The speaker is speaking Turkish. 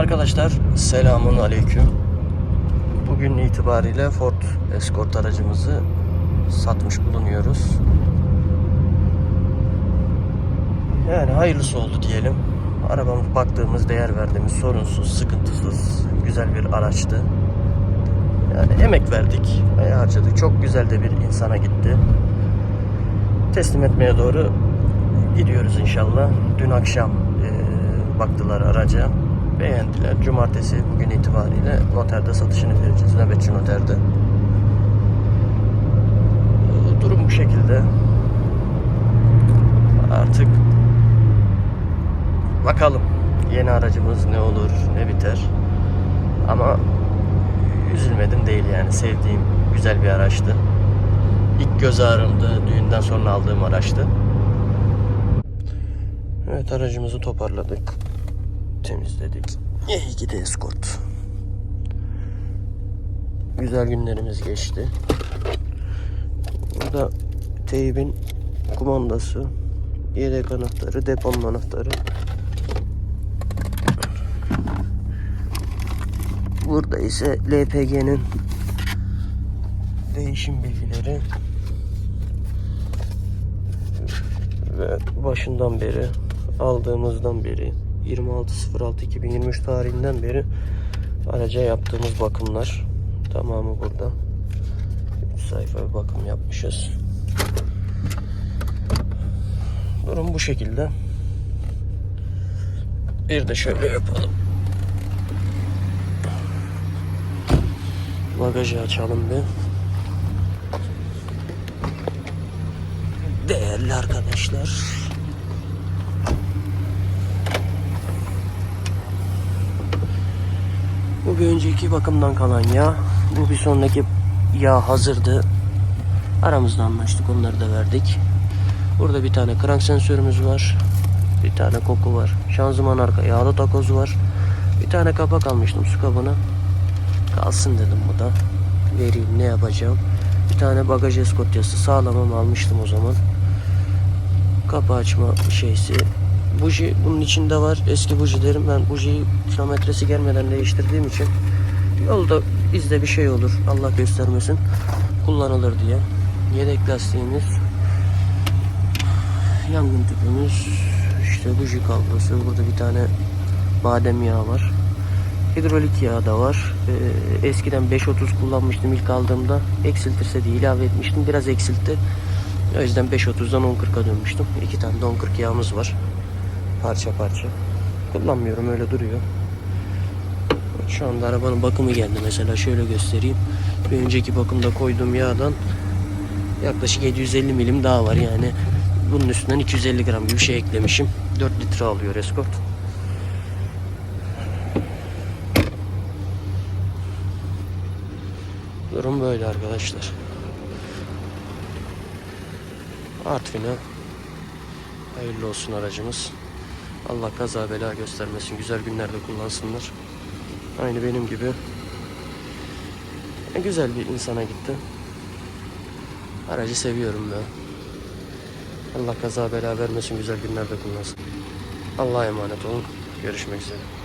Arkadaşlar selamun aleyküm. Bugün itibariyle Ford Escort aracımızı satmış bulunuyoruz. Yani hayırlısı oldu diyelim. Arabamız baktığımız, değer verdiğimiz sorunsuz, sıkıntısız, güzel bir araçtı. Yani emek verdik, ve harcadık. Çok güzel de bir insana gitti. Teslim etmeye doğru gidiyoruz inşallah. Dün akşam e, baktılar araca. Beğendiler. Cumartesi bugün itibariyle noterde satışını vereceğiz. Nöbetçi noterde. E, Durum bu şekilde. Artık bakalım yeni aracımız ne olur ne biter. Ama üzülmedim değil yani sevdiğim güzel bir araçtı. İlk göz ağrımdı. Düğünden sonra aldığım araçtı. Evet aracımızı toparladık. Temizledik. İyi gidi Escort. Güzel günlerimiz geçti. Burada teybin kumandası, yedek anahtarı, deponun anahtarı. Burada ise LPG'nin değişim bilgileri ve başından beri aldığımızdan beri 26.06.2023 tarihinden beri araca yaptığımız bakımlar. Tamamı burada. 3 sayfa bir bakım yapmışız. Durum bu şekilde. Bir de şöyle yapalım. Bagajı açalım bir. Değerli arkadaşlar Bu bir önceki bakımdan kalan yağ. Bu bir sonraki yağ hazırdı. Aramızda anlaştık onları da verdik. Burada bir tane krank sensörümüz var. Bir tane koku var. Şanzıman arka yağlı takoz var. Bir tane kapak almıştım su kabına. Kalsın dedim bu da. Vereyim ne yapacağım. Bir tane bagaj eskotyası sağlamam almıştım o zaman. Kapı açma şeysi. Buji bunun içinde var. Eski bujilerim. Ben bujiyi kilometresi gelmeden değiştirdiğim için yolda bizde bir şey olur. Allah göstermesin. Kullanılır diye. Yedek lastiğimiz. Yangın tüpümüz. işte buji kablosu. Burada bir tane badem yağı var. Hidrolik yağı da var. Ee, eskiden 5.30 kullanmıştım ilk aldığımda. Eksiltirse diye ilave etmiştim. Biraz eksiltti. O yüzden 5.30'dan 10.40'a dönmüştüm. İki tane de 10.40 yağımız var. Parça parça. Kullanmıyorum öyle duruyor. Şu anda arabanın bakımı geldi mesela şöyle göstereyim. Bir önceki bakımda koyduğum yağdan yaklaşık 750 milim daha var yani. Bunun üstünden 250 gram gibi bir şey eklemişim. 4 litre alıyor Escort. Durum böyle arkadaşlar. Artvin'e hayırlı olsun aracımız. Allah kaza bela göstermesin. Güzel günlerde kullansınlar. Aynı benim gibi. E, güzel bir insana gitti. Aracı seviyorum ben. Allah kaza bela vermesin. Güzel günlerde kullansın. Allah'a emanet olun. Görüşmek üzere.